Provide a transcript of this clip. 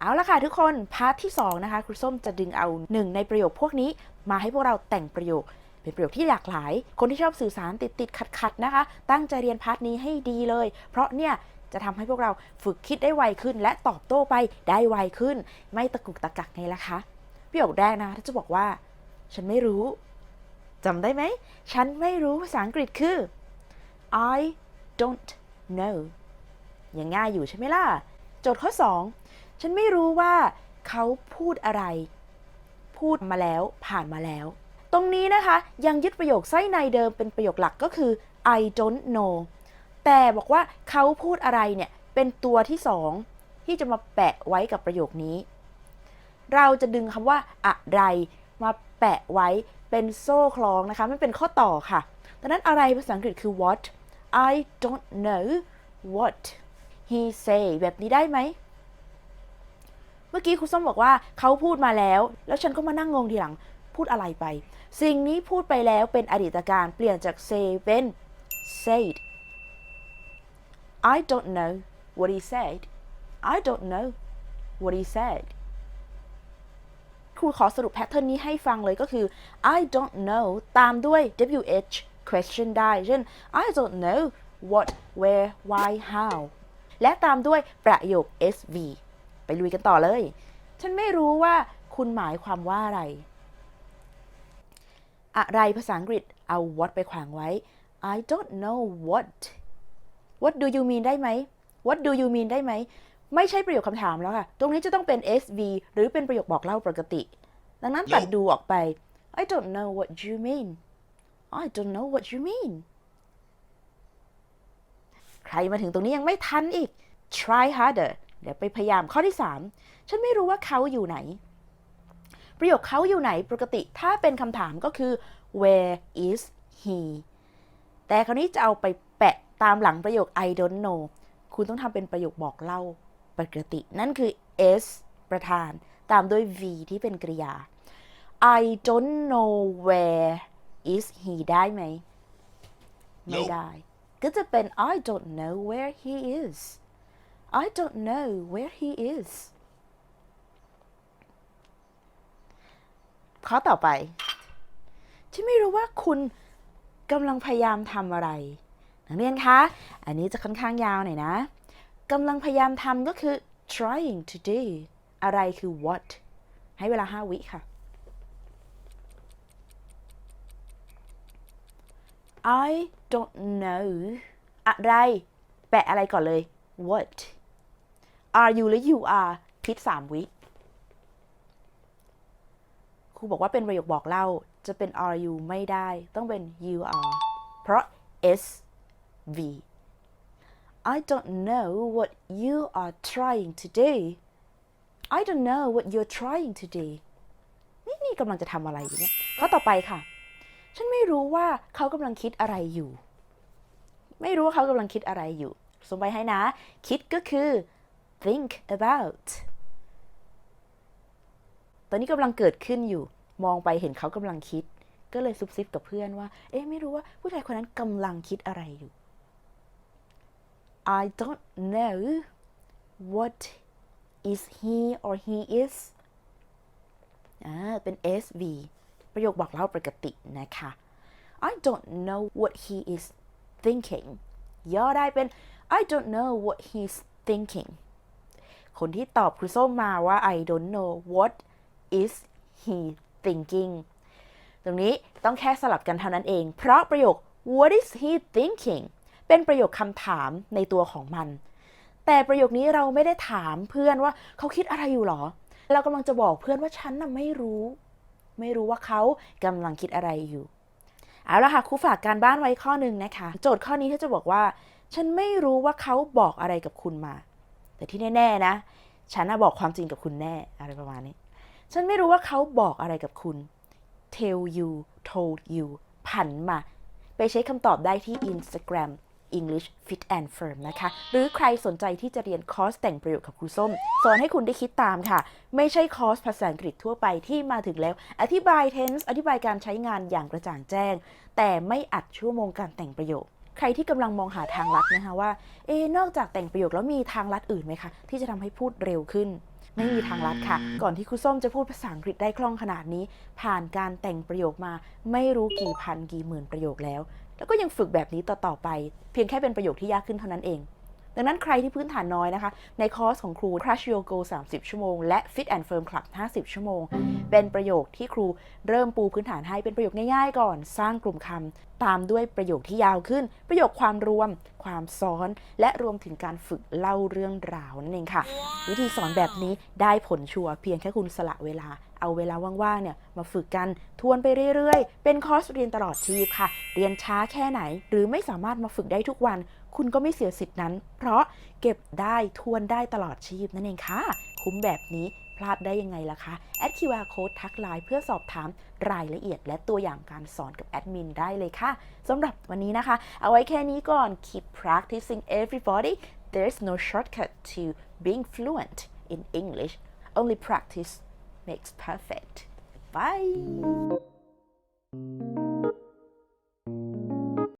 เอาละค่ะทุกคน พาร์ทที่ 2 นะคะครูส้มจะดึงเอาหนึ่งในประโยคพวกนี้ มาให้พวกเราแต่งประโยค เป็นประโยคที่หลากหลาย คนที่ชอบสื่อสารติดติดขัดขัดนะคะ ตั้งใจเรียนพาร์ทนี้ให้ดีเลย เพราะเนี่ยจะทำให้พวกเราฝึกคิดได้ไวขึ้น และตอบโต้ไปได้ไวขึ้น ไม่ตะกุกตะกักไงล่ะคะประโยคแรกนะถ้าจะบอกว่า ฉันไม่รู้จำได้ไหม ฉันไม่รู้ภาษาอังกฤษคือ I don't know ยังง่ายอยู่ใช่ไหมล่ะ โจทย์ข้อ 2 ฉันไม่รู้ว่าเขาพูดอะไร พูดมาแล้วผ่านมาแล้ว ตรงนี้นะคะยังยึดประโยคไส้ในเดิมเป็นประโยคหลักก็คือ I don't know แต่บอกว่าเขาพูดอะไรเนี่ยเป็นตัวที่สองที่จะมาแปะไว้กับประโยคนี้ เราจะดึงคำว่าอะไรมาแปะไว้เป็นโซ่คล้องนะคะไม่เป็นข้อต่อค่ะดังนั้นอะไรภาษาอังกฤษคือ what I don't know what he say แบบนี้ได้ไหม เมื่อกี้ครูส้มบอกว่าเขาพูดมาแล้ว แล้วฉันก็มานั่งงงทีหลังพูดอะไรไป สิ่งนี้พูดไปแล้วเป็นอดีตการเปลี่ยนจาก say เป็น said I don't know what he said I don't know what he said ครูขอสรุปแพทเทิร์นนี้ให้ฟังเลยก็คือ I don't know ตามด้วย WH question ได้ เช่น I don't know what where why how และตามด้วยประโยค SV ไปลุยกันต่อเลย ฉันไม่รู้ว่าคุณหมายความว่าอะไร อะไรภาษาอังกฤษเอา what ไปขวางไว้ I don't know what What do you mean ได้ไหม What do you mean ได้ไหม ไม่ใช่ประโยคคำถามแล้วค่ะ ตรงนี้จะต้องเป็น SV หรือเป็นประโยคบอกเล่าปกติ ดังนั้นตัดดูออกไป I don't know what you mean I don't know what you mean ใครมาถึงตรงนี้ยังไม่ทันอีก try harder เดี๋ยวไปพยายามข้อที่ 3 ฉันไม่รู้ว่าเขาอยู่ไหน ประโยคเขาอยู่ไหนปกติถ้าเป็นคำถามก็คือ where is he แต่คราวนี้จะเอาไปแปะตามหลังประโยค I don't know คุณต้องทำเป็นประโยคบอกเล่าปกติ นั่นคือ s ประธานตามด้วย v ที่เป็นกริยา I don't know where is he ได้ไหมไม่ได้ ก็จะเป็น I don't know where he is I don't know where he is ข้อต่อไป ฉันไม่รู้ว่าคุณกำลังพยายามทำอะไร นักเรียนคะ อันนี้จะค่อนข้างยาวหน่อยนะกำลังพยายามทำก็คือ trying to do อะไรคือ what ให้เวลา 5 วิค่ะ I don't know อะไร แปะอะไรก่อนเลย what are you หรือ you are คิด3วิครูบอกว่าเป็นประโยคบอกเล่าจะเป็น are you ไม่ได้ต้องเป็น you are เพราะ s v I don't know what you are trying to do I don't know what you're trying to do นี่นี่กำลังจะทำอะไรอยู่เนี่ยข้อต่อไปค่ะ ฉันไม่รู้ว่าเขากำลังคิดอะไรอยู่ ไม่รู้ว่าเขากำลังคิดอะไรอยู่สมไปให้นะ คิดก็คือ think about ตอนนี้กำลังเกิดขึ้นอยู่ มองไปเห็นเขากำลังคิด ก็เลยซุบซิบกับเพื่อนว่า เอ๊ะ ไม่รู้ว่าผู้ชายคนนั้นกำลังคิดอะไรอยู่ I don't know what is he or he is อ่า เป็น SV ประโยคบอกเล่าปกตินะคะ I don't know what he is thinking ย่อได้เป็น I don't know what he's thinking คนที่ตอบครูส้มมาว่า I don't know what is he thinking ตรงนี้ต้องแค่สลับกันเท่านั้นเอง เพราะประโยค what is he thinking เป็นประโยคคำถามในตัวของมัน แต่ประโยคนี้เราไม่ได้ถามเพื่อนว่าเขาคิดอะไรอยู่หรอ เรากำลังจะบอกเพื่อนว่าฉันน่ะไม่รู้ ไม่รู้ว่าเขากำลังคิดอะไรอยู่ เอาละค่ะครูฝากการบ้านไว้ข้อหนึ่งนะคะ โจทย์ข้อนี้ที่จะบอกว่า ฉันไม่รู้ว่าเขาบอกอะไรกับคุณมา แต่ที่แน่ๆนะ ฉันน่ะบอกความจริงกับคุณแน่อะไรประมาณนี้ ฉันไม่รู้ว่าเขาบอกอะไรกับคุณ tell you told you ผันมา ไปใช้คำตอบได้ที่ Instagram English Fit and Firm นะคะ หรือใครสนใจที่จะเรียนคอร์สแต่งประโยคกับครูส้ม สอนให้คุณได้คิดตามค่ะ ไม่ใช่คอร์สภาษาอังกฤษทั่วไปที่มาถึงแล้ว อธิบาย tense อธิบายการใช้งานอย่างกระจ่างแจ้ง แต่ไม่อัดชั่วโมงการแต่งประโยค ใครที่กำลังมองหาทางลัดนะคะว่า เอะนอกจากแต่งประโยคแล้วมีทางลัดอื่นไหมคะ ที่จะทำให้พูดเร็วขึ้น ไม่มีทางลัดค่ะ ก่อนที่ครูส้มจะพูดภาษาอังกฤษได้คล่องขนาดนี้ ผ่านการแต่งประโยคมา ไม่รู้กี่พันกี่หมื่นประโยคแล้ว แล้วก็ยังฝึกแบบนี้ต่อๆไป เพียงแค่เป็นประโยคที่ยากขึ้นเท่านั้นเอง ดังนั้นใครที่พื้นฐานน้อยนะคะ ในคอร์สของครู Crush Your Goal 30 ชั่วโมง และ Fit and Firm Club 50 ชั่วโมง เป็นประโยคที่ครูเริ่มปูพื้นฐานให้เป็นประโยคง่ายๆ ก่อน สร้างกลุ่มคำตามด้วยประโยคที่ยาวขึ้น ประโยคความรวม ความซ้อน และรวมถึงการฝึกเล่าเรื่องราวนั่นเองค่ะ วิธีสอนแบบนี้ได้ผลชัวร์เพียงแค่คุณสละเวลา เอาเวลาว่างๆเนี่ยมาฝึกกันทวนไปเรื่อยๆ เป็นคอร์สเรียนตลอดชีพค่ะ เรียนช้าแค่ไหน หรือไม่สามารถมาฝึกได้ทุกวัน คุณก็ไม่เสียสิทธินั้น เพราะเก็บได้ทวนได้ตลอดชีพนั่นเองค่ะ คุ้มแบบนี้พลาดได้ยังไงล่ะคะแอด QR Code ทักไลน์เพื่อสอบถามรายละเอียด และตัวอย่างการสอนกับแอดมินได้เลยค่ะสำหรับวันนี้นะคะ เอาไว้แค่นี้ก่อน keep practicing everybody there's no shortcut to being fluent in English only practice makes perfect. Bye